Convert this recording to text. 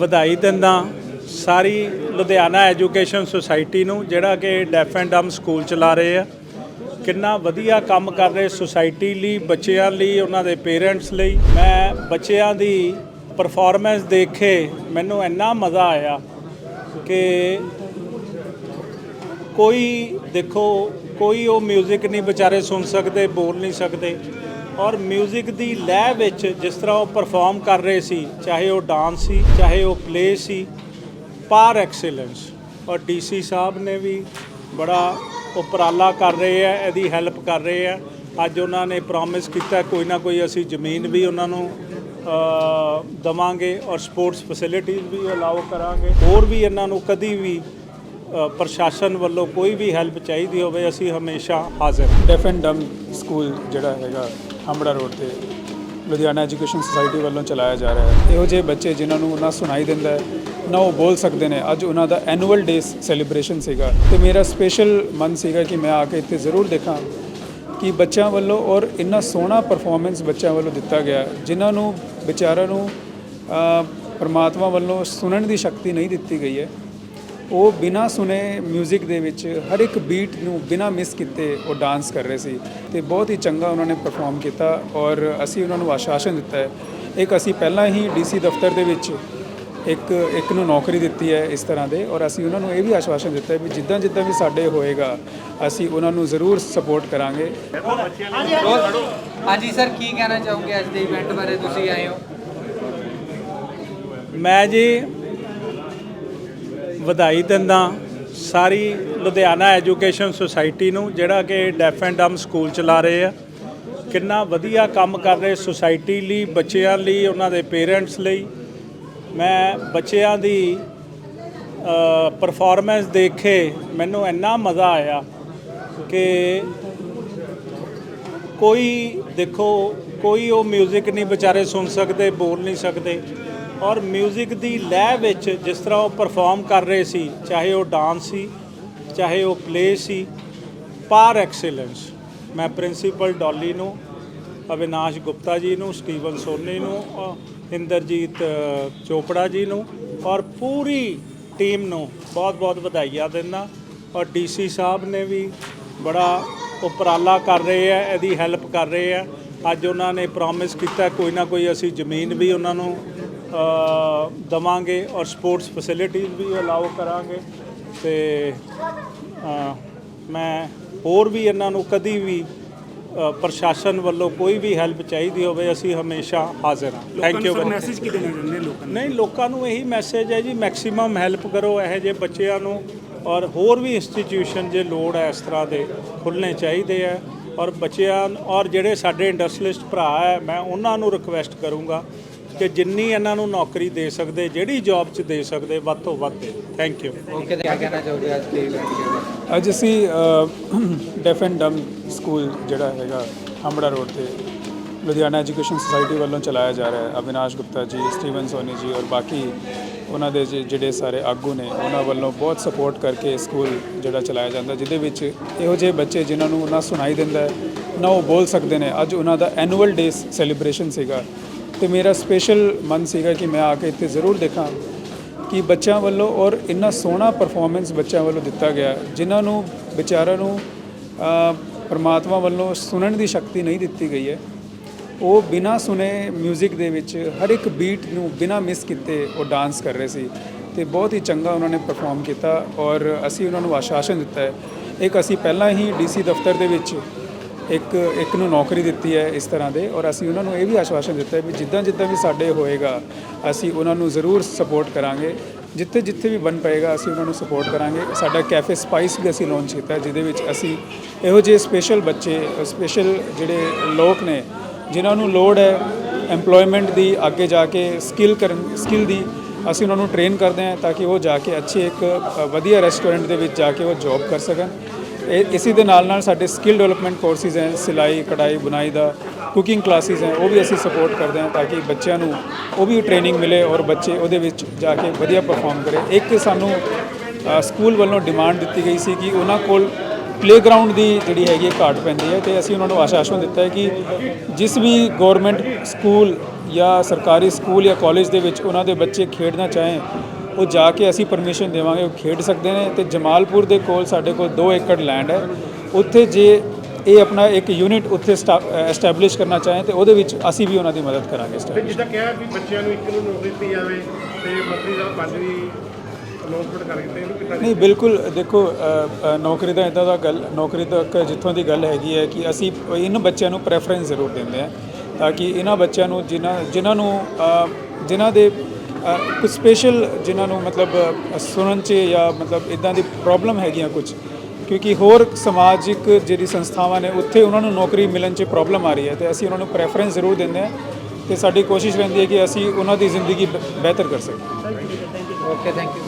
ਵਧਾਈ ਦਿੰਦਾ ਸਾਰੀ Ludhiana education society ਨੂੰ, ਜਿਹੜਾ ਕਿ ਡੈਫ ਐਂਡ ਡਮ ਸਕੂਲ ਚਲਾ ਰਹੇ ਆ। ਕਿੰਨਾ ਵਧੀਆ ਕੰਮ ਕਰ ਰਹੇ ਸੁਸਾਇਟੀ ਲਈ, ਬੱਚਿਆਂ ਲਈ, ਉਹਨਾਂ ਦੇ ਪੇਰੈਂਟਸ ਲਈ। ਮੈਂ ਬੱਚਿਆਂ ਦੀ ਪਰਫਾਰਮੈਂਸ ਦੇਖੇ ਮੈਨੂੰ ਇੰਨਾ ਮਜ਼ਾ ਆਇਆ ਕਿ ਕੋਈ ਦੇਖੋ, ਕੋਈ ਉਹ 뮤직 ਨਹੀਂ ਵਿਚਾਰੇ ਸੁਣ ਸਕਦੇ, ਬੋਲ ਨਹੀਂ ਸਕਦੇ। ਔਰ 뮤직 ਦੀ ਲੈ ਵਿੱਚ ਜਿਸ ਤਰ੍ਹਾਂ ਉਹ ਪਰਫਾਰਮ ਕਰ ਰਹੇ ਸੀ ਚਾਹੇ ਉਹ ਡਾਂਸ ਸੀ ਚਾਹੇ ਉਹ ਪਲੇ ਸੀ ਪਾਰ ਐਕਸਲੈਂਸ ਔਰ ਡੀਸੀ ਸਾਹਿਬ ਨੇ ਵੀ ਬੜਾ ਉਪਰਾਲਾ ਕਰ ਰਹੇ ਆ ਇਹਦੀ ਹੈਲਪ ਕਰ ਰਹੇ ਆ। ਅੱਜ ਉਹਨਾਂ ਨੇ ਪ੍ਰੋਮਿਸ ਕੀਤਾ ਕੋਈ ਨਾ ਕੋਈ ਅਸੀਂ ਜ਼ਮੀਨ ਵੀ ਉਹਨਾਂ ਨੂੰ ਅ, ਦਵਾਂਗੇ ਔਰ ਸਪੋਰਟਸ ਫੈਸਿਲਿਟੀਜ਼ ਵੀ ਅਲਾਉ ਕਰਾਂਗੇ। ਹੋਰ ਵੀ ਇਹਨਾਂ ਨੂੰ ਕਦੀ ਵੀ ਪ੍ਰਸ਼ਾਸਨ ਵੱਲੋਂ ਕੋਈ ਵੀ ਹੈਲਪ ਚਾਹੀਦੀ ਹੋਵੇ ਅਸੀਂ ਹਮੇਸ਼ਾ ਹਾਜ਼ਰ ਡੈਫ ਐਂਡ ਡਮ ਸਕੂਲ ਜਿਹੜਾ ਹੈਗਾ ਹੰਬੜਾ ਰੋਡ ਤੇ ਲੁਧਿਆਣਾ ਐਜੂਕੇਸ਼ਨ ਸੁਸਾਇਟੀ ਵੱਲੋਂ ਚਲਾਇਆ ਜਾ ਰਿਹਾ ਹੈ। ਇਹੋ ਜਿਹੇ ਬੱਚੇ ਜਿਨ੍ਹਾਂ ਨੂੰ ਨਾ ਸੁਣਾਈ ਦਿੰਦਾ ਹੈ, ਨਾ ਉਹ ਬੋਲ ਸਕਦੇ ਨੇ। ਅੱਜ ਉਹਨਾਂ ਦਾ ਐਨੂਅਲ ਡੇ ਸੈਲੀਬ੍ਰੇਸ਼ਨ ਸੀਗਾ। ਤੇ ਮੇਰਾ ਸਪੈਸ਼ਲ ਮਨ ਸੀਗਾ ਕਿ ਮੈਂ ਆ ਕੇ ਇੱਥੇ ਜ਼ਰੂਰ ਦੇਖਾਂ ਕਿ ਬੱਚਿਆਂ ਵੱਲੋਂ ਔਰ ਇੰਨਾ ਸੋਹਣਾ ਪਰਫਾਰਮੈਂਸ ਬੱਚਿਆਂ ਵੱਲੋਂ ਦਿੱਤਾ ਗਿਆ ਜਿਨ੍ਹਾਂ ਨੂੰ ਵਿਚਾਰਿਆਂ ਨੂੰ ਪਰਮਾਤਮਾ ਵੱਲੋਂ ਸੁਣਨ ਦੀ ਸ਼ਕਤੀ ਨਹੀਂ ਦਿੱਤੀ ਗਈ ਹੈ। ਉਹ ਬਿਨਾ ਸੁਨੇ 뮤직 ਦੇ ਵਿੱਚ ਹਰ ਇੱਕ ਬੀਟ ਨੂੰ ਬਿਨਾ ਮਿਸ ਕੀਤੇ ਉਹ ਡਾਂਸ ਕਰ ਰਹੇ ਸੀ ਤੇ ਬਹੁਤ ਹੀ ਚੰਗਾ ਉਹਨਾਂ ਨੇ ਪਰਫਾਰਮ ਕੀਤਾ ਔਰ ਅਸੀਂ ਉਹਨਾਂ ਨੂੰ ਆਸ਼ਵਾਸਨ ਦਿੱਤਾ ਹੈ। ਇੱਕ ਅਸੀਂ ਪਹਿਲਾਂ ਹੀ ਡੀਸੀ ਦਫ਼ਤਰ ਦੇ ਵਿੱਚ ਇੱਕ ਇੱਕ ਨੂੰ ਨੌਕਰੀ ਦਿੱਤੀ ਹੈ ਇਸ ਤਰ੍ਹਾਂ ਦੇ ਔਰ ਅਸੀਂ ਉਹਨਾਂ ਨੂੰ ਇਹ ਵੀ ਆਸ਼ਵਾਸਨ ਦਿੱਤਾ ਹੈ ਵੀ ਜਿੱਦਾਂ ਜਿੱਦਾਂ ਵੀ ਸਾਡੇ ਹੋਏਗਾ ਅਸੀਂ ਉਹਨਾਂ ਨੂੰ ਜ਼ਰੂਰ ਸਪੋਰਟ ਕਰਾਂਗੇ। ਹਾਂਜੀ ਸਰ ਕੀ ਕਹਿਣਾ ਚਾਹੋਗੇ ਅੱਜ ਦੇ ਇਵੈਂਟ ਬਾਰੇ? ਤੁਸੀਂ ਆਏ ਹੋ। ਮੈਂ ਜੀ ਵਧਾਈ ਦਿੰਦਾ ਸਾਰੀ ਲੁਧਿਆਣਾ ਐਜੂਕੇਸ਼ਨ ਸੁਸਾਇਟੀ ਨੂੰ, ਜਿਹੜਾ ਕਿ ਡੈਫ ਐਂਡ ਡਮ ਸਕੂਲ ਚਲਾ ਰਹੇ ਆ। ਕਿੰਨਾ ਵਧੀਆ ਕੰਮ ਕਰ ਰਹੇ ਸੁਸਾਇਟੀ ਲਈ, ਬੱਚਿਆਂ ਲਈ, ਉਹਨਾਂ ਦੇ ਪੇਰੈਂਟਸ ਲਈ। ਮੈਂ ਬੱਚਿਆਂ ਦੀ ਪਰਫਾਰਮੈਂਸ ਦੇਖੇ ਮੈਨੂੰ ਇੰਨਾ ਮਜ਼ਾ ਆਇਆ ਕਿ ਕੋਈ ਦੇਖੋ, ਕੋਈ ਉਹ 뮤직 ਨਹੀਂ ਵਿਚਾਰੇ ਸੁਣ ਸਕਦੇ, ਬੋਲ ਨਹੀਂ ਸਕਦੇ। ਔਰ 뮤직 ਦੀ ਲੈ ਵਿੱਚ ਜਿਸ ਤਰ੍ਹਾਂ ਉਹ ਪਰਫਾਰਮ ਕਰ ਰਹੇ ਸੀ, ਚਾਹੇ ਉਹ ਡਾਂਸ ਸੀ, ਚਾਹੇ ਉਹ ਪਲੇ ਸੀ ਪਾਰ ਐਕਸਲੈਂਸ ਮੈਂ ਪ੍ਰਿੰਸੀਪਲ ਡੋਲੀ ਨੂੰ, ਅਵਿਨਾਸ਼ ਗੁਪਤਾ ਜੀ ਨੂੰ, ਸਟੀਵਨ ਸੋਨੀ ਨੂੰ ਇੰਦਰਜੀਤ ਚੋਪੜਾ ਜੀ ਨੂੰ ਔਰ ਪੂਰੀ ਟੀਮ ਨੂੰ ਬਹੁਤ-ਬਹੁਤ ਵਧਾਈਆਂ ਦਿੰਦਾ। ਔਰ ਡੀਸੀ ਸਾਹਿਬ ਨੇ ਵੀ ਬੜਾ ਉਪਰਾਲਾ ਕਰ ਰਹੇ ਆ, ਇਹਦੀ ਹੈਲਪ ਕਰ ਰਹੇ ਆ। ਅੱਜ ਉਹਨਾਂ ਨੇ ਪ੍ਰੋਮਿਸ ਕੀਤਾ, ਕੋਈ ਨਾ ਕੋਈ ਅਸੀਂ ਜ਼ਮੀਨ ਵੀ ਉਹਨਾਂ ਨੂੰ ਦਵਾਂਗੇ ਔਰ ਸਪੋਰਟਸ ਫੈਸਿਲਿਟੀਜ਼ ਵੀ ਅਲਾਉ ਕਰਾਂਗੇ ਤੇ ਮੈਂ ਹੋਰ ਵੀ ਇਹਨਾਂ ਨੂੰ ਕਦੀ ਵੀ ਪ੍ਰਸ਼ਾਸਨ ਵੱਲੋਂ ਕੋਈ ਵੀ ਹੈਲਪ ਚਾਹੀਦੀ ਹੋਵੇ ਅਸੀਂ ਹਮੇਸ਼ਾ ਹਾਜ਼ਰ ਹਾਂ। ਥੈਂਕ ਯੂ ਮੈਸੇਜ ਕੀ ਦੇਣਾ ਚਾਹੁੰਦੇ ਲੋਕਾਂ ਨਹੀਂ ਲੋਕਾਂ ਨੂੰ ਇਹੀ ਮੈਸੇਜ ਹੈ ਜੀ ਮੈਕਸਿਮਮ ਹੈਲਪ ਕਰੋ ਇਹੋ ਜਿਹੇ ਬੱਚਿਆਂ ਨੂੰ ਔਰ ਹੋਰ ਵੀ ਇੰਸਟੀਟਿਊਸ਼ਨ ਜੇ ਲੋੜ ਹੈ ਇਸ ਤਰ੍ਹਾਂ ਦੇ ਖੁੱਲ੍ਹਣੇ ਚਾਹੀਦੇ ਆ ਔਰ ਬੱਚਿਆਂ ਔਰ ਜਿਹੜੇ ਸਾਡੇ ਇੰਡਸਟਰੀਲਿਸਟ ਭਰਾ ਹੈ ਮੈਂ ਉਹਨਾਂ ਨੂੰ ਰਿਕਵੈਸਟ ਕਰੂੰਗਾ ਕਿ ਜਿੰਨੀ ਇਹਨਾਂ ਨੂੰ ਨੌਕਰੀ ਦੇ ਸਕਦੇ ਜਿਹੜੀ ਜੌਬ 'ਚ ਦੇ ਸਕਦੇ ਵੱਧ ਤੋਂ ਵੱਧ ਦੇ। ਥੈਂਕ ਯੂ ਓਕੇ ਕੀ ਕਹਿਣਾ ਚਾਹੋਗੇ ਅੱਜ ਦੇ ਅੱਜ ਅਸੀਂ ਡੈਫ ਐਂਡ ਡਮ ਸਕੂਲ ਜਿਹੜਾ ਹੈਗਾ ਹੰਬੜਾ ਰੋਡ ਤੇ ਲੁਧਿਆਣਾ ਐਜੂਕੇਸ਼ਨ ਸੁਸਾਇਟੀ ਵੱਲੋਂ ਚਲਾਇਆ ਜਾ ਰਿਹਾ ਹੈ। ਅਵਿਨਾਸ਼ ਗੁਪਤਾ ਜੀ ਸਟੀਵਨ ਸੋਨੀ ਜੀ ਔਰ ਬਾਕੀ ਉਹਨਾਂ ਦੇ ਜਿ- ਜਿਹੜੇ ਸਾਰੇ ਆਗੂ ਨੇ ਉਹਨਾਂ ਵੱਲੋਂ ਬਹੁਤ ਸਪੋਰਟ ਕਰਕੇ ਸਕੂਲ ਜਿਹੜਾ ਚਲਾਇਆ ਜਾਂਦਾ ਜਿਹਦੇ ਵਿੱਚ ਇਹੋ ਜਿਹੇ ਬੱਚੇ ਜਿਨ੍ਹਾਂ ਨੂੰ ਨਾ ਸੁਣਾਈ ਦਿੰਦਾ ਹੈ, ਨਾ ਉਹ ਬੋਲ ਸਕਦੇ ਨੇ। ਅੱਜ ਉਹਨਾਂ ਦਾ ਐਨੂਅਲ ਡੇ ਸੈਲੀਬ੍ਰੇਸ਼ਨ ਸੀਗਾ। ਤੇ ਮੇਰਾ ਸਪੈਸ਼ਲ ਮਨ ਸੀਗਾ ਕਿ ਮੈਂ ਆ ਕੇ ਇੱਥੇ ਜ਼ਰੂਰ ਦੇਖਾਂ ਕਿ ਬੱਚਿਆਂ ਵੱਲੋਂ ਔਰ ਇੰਨਾ ਸੋਹਣਾ ਪਰਫਾਰਮੈਂਸ ਬੱਚਿਆਂ ਵੱਲੋਂ ਦਿੱਤਾ ਗਿਆ। ਜਿਨ੍ਹਾਂ ਨੂੰ, ਵਿਚਾਰਿਆਂ ਨੂੰ ਪਰਮਾਤਮਾ ਵੱਲੋਂ ਸੁਣਨ ਦੀ ਸ਼ਕਤੀ ਨਹੀਂ ਦਿੱਤੀ ਗਈ ਹੈ। ਉਹ ਬਿਨਾ ਸੁਨੇ 뮤직 ਦੇ ਵਿੱਚ ਹਰ ਇੱਕ ਬੀਟ ਨੂੰ ਬਿਨਾ ਮਿਸ ਕੀਤੇ ਉਹ ਡਾਂਸ ਕਰ ਰਹੇ ਸੀ ਤੇ ਬਹੁਤ ਹੀ ਚੰਗਾ ਉਹਨਾਂ ਨੇ ਪਰਫਾਰਮ ਕੀਤਾ ਔਰ ਅਸੀਂ ਉਹਨਾਂ ਨੂੰ ਆਸ਼ਾਸਨ ਦਿੱਤਾ ਹੈ। ਇੱਕ ਅਸੀਂ ਪਹਿਲਾਂ ਹੀ ਡੀਸੀ ਦਫ਼ਤਰ ਦੇ ਵਿੱਚ ਇੱਕ ਇੱਕ ਨੂੰ ਨੌਕਰੀ ਦਿੱਤੀ ਹੈ ਇਸ ਤਰ੍ਹਾਂ ਦੇ ਔਰ ਅਸੀਂ ਉਹਨਾਂ ਨੂੰ ਇਹ ਵੀ ਆਸ਼ਵਾਸਨ ਦਿੱਤਾ ਹੈ ਵੀ ਜਿੱਦਾਂ ਜਿੱਦਾਂ ਵੀ ਸਾਡੇ ਹੋਏਗਾ, ਅਸੀਂ ਉਹਨਾਂ ਨੂੰ ਜ਼ਰੂਰ ਸਪੋਰਟ ਕਰਾਂਗੇ। ਜਿੱਥੇ ਜਿੱਥੇ ਵੀ ਬਣ ਪਏਗਾ, ਅਸੀਂ ਉਹਨਾਂ ਨੂੰ ਸਪੋਰਟ ਕਰਾਂਗੇ। ਸਾਡਾ ਕੈਫੇ ਸਪਾਈਸ ਵੀ ਅਸੀਂ ਲਾਂਚ ਕੀਤਾ, ਜਿਹਦੇ ਵਿੱਚ ਅਸੀਂ ਇਹੋ ਜਿਹੇ ਸਪੈਸ਼ਲ ਬੱਚੇ ਸਪੈਸ਼ਲ ਜਿਹੜੇ ਲੋਕ ਨੇ, ਜਿਨ੍ਹਾਂ ਨੂੰ ਲੋੜ ਹੈ EMPLOYMENT ਦੀ, ਅੱਗੇ ਜਾ ਕੇ ਸਕਿੱਲ ਕਰਨ ਸਕਿੱਲ ਦੀ, ਅਸੀਂ ਉਹਨਾਂ ਨੂੰ ਟ੍ਰੇਨ ਕਰਦੇ ਹਾਂ ਤਾਂ ਕਿ ਉਹ ਜਾ ਕੇ ਅੱਛੇ ਇੱਕ ਵਧੀਆ ਰੈਸਟੋਰੈਂਟ ਦੇ ਵਿੱਚ ਜਾ ਕੇ ਉਹ ਜੌਬ ਕਰ ਸਕਣ। ਇਹ ਇਸੇ ਦੇ ਨਾਲ ਨਾਲ ਸਾਡੇ ਸਕਿੱਲ ਡਿਵੈਲਪਮੈਂਟ ਕੋਰਸਿਸ ਹੈ, ਸਿਲਾਈ, ਕਢਾਈ, ਬੁਣਾਈ ਦਾ ਕੁਕਿੰਗ ਕਲਾਸਿਸ ਹੈ, ਉਹ ਵੀ ਅਸੀਂ ਸਪੋਰਟ ਕਰਦੇ ਹਾਂ ਤਾਂ ਕਿ ਬੱਚਿਆਂ ਨੂੰ ਉਹ ਵੀ ਟ੍ਰੇਨਿੰਗ ਮਿਲੇ ਔਰ ਬੱਚੇ ਉਹਦੇ ਵਿੱਚ ਜਾ ਕੇ ਵਧੀਆ ਪਰਫਾਰਮ ਕਰੇ। ਇੱਕ ਸਾਨੂੰ ਸਕੂਲ ਵੱਲੋਂ ਡਿਮਾਂਡ ਦਿੱਤੀ ਗਈ ਸੀ ਕਿ ਉਹਨਾਂ ਕੋਲ ਪਲੇਗਰਾਉਂਡ ਦੀ ਜਿਹੜੀ ਹੈਗੀ ਹੈ ਘਾਟ ਪੈਂਦੀ ਹੈ ਤੇ ਅਸੀਂ ਉਹਨਾਂ ਨੂੰ ਆਸ਼ਾਸਨ ਦਿੱਤਾ ਹੈ ਕਿ ਜਿਸ ਵੀ ਗਵਰਨਮੈਂਟ ਸਕੂਲ ਜਾਂ ਸਰਕਾਰੀ ਸਕੂਲ ਜਾਂ ਕਾਲਜ ਦੇ ਵਿੱਚ ਉਹਨਾਂ ਦੇ ਬੱਚੇ ਖੇਡਣਾ ਚਾਹੇ ਉਹ ਜਾ ਕੇ ਅਸੀਂ ਪਰਮਿਸ਼ਨ ਦੇਵਾਂਗੇ ਉਹ ਖੇਡ ਸਕਦੇ ਨੇ ਤੇ ਜਮਾਲਪੁਰ ਦੇ ਕੋਲ ਸਾਡੇ ਕੋਲ 2 ਏਕੜ ਲੈਂਡ ਹੈ। ਉੱਥੇ ਜੇ ਇਹ ਆਪਣਾ ਇੱਕ ਯੂਨਿਟ ਉੱਥੇ ਐਸਟੈਬਲਿਸ਼ ਕਰਨਾ ਚਾहें ਤੇ ਉਹਦੇ ਵਿੱਚ ਅਸੀਂ ਵੀ ਉਹਨਾਂ ਦੀ ਮਦਦ ਕਰਾਂਗੇ ਤੇ ਜਿੱਦਾਂ ਕਿਹਾ ਵੀ ਬੱਚਿਆਂ ਨੂੰ ਇੱਕ ਨੂੰ ਨੌਕਰੀ ਦਿੱਤੀ ਜਾਵੇ ਤੇ ਮੰਤਰੀ ਸਾਹਿਬ ਪੰਜ ਦੀ ਅਨਾਉਂਸਮੈਂਟ ਕਰ ਦਿੱਤੇ ਇਹਨੂੰ ਕਿੱਦਾਂ ਨਹੀਂ ਬਿਲਕੁਲ ਦੇਖੋ ਨੌਕਰੀ ਦਾ ਇਦਾਂ ਦਾ ਗੱਲ ਨੌਕਰੀ ਤੱਕ ਜਿੱਥੋਂ ਦੀ ਗੱਲ ਹੈਗੀ ਹੈ ਕਿ ਅਸੀਂ ਇਹਨਾਂ ਬੱਚਿਆਂ ਨੂੰ ਪ੍ਰੈਫਰੈਂਸ ਜ਼ਰੂਰ ਦਿੰਦੇ ਹਾਂ ਤਾਂ ਕਿ ਇਹਨਾਂ ਬੱਚਿਆਂ ਨੂੰ ਜਿਨ੍ਹਾਂ ਜਿਨ੍ਹਾਂ ਨੂੰ ਜਿਨ੍ਹਾਂ ਦੇ ਕੁਝ ਸਪੈਸ਼ਲ ਜਿਨ੍ਹਾਂ ਨੂੰ ਮਤਲਬ ਸੁਣਨ 'ਚ ਜਾਂ ਮਤਲਬ ਇਦਾਂ ਦੀ ਪ੍ਰੋਬਲਮ ਹੈਗੀਆਂ ਕੁਝ ਕਿਉਂਕਿ ਹੋਰ ਸਮਾਜਿਕ ਜਿਹੜੀ ਸੰਸਥਾਵਾਂ ਨੇ ਉੱਥੇ ਉਹਨਾਂ ਨੂੰ ਨੌਕਰੀ ਮਿਲਣ 'ਚ ਪ੍ਰੋਬਲਮ ਆ ਰਹੀ ਹੈ ਤੇ ਅਸੀਂ ਉਹਨਾਂ ਨੂੰ ਪ੍ਰੈਫਰੈਂਸ ਜ਼ਰੂਰ ਦਿੰਦੇ ਹਾਂ ਤੇ ਸਾਡੀ ਕੋਸ਼ਿਸ਼ ਰਹਿੰਦੀ ਹੈ ਕਿ ਅਸੀਂ ਉਹਨਾਂ ਦੀ ਜ਼ਿੰਦਗੀ ਬਿਹਤਰ ਕਰ ਸਕੀਏ। Okay thank you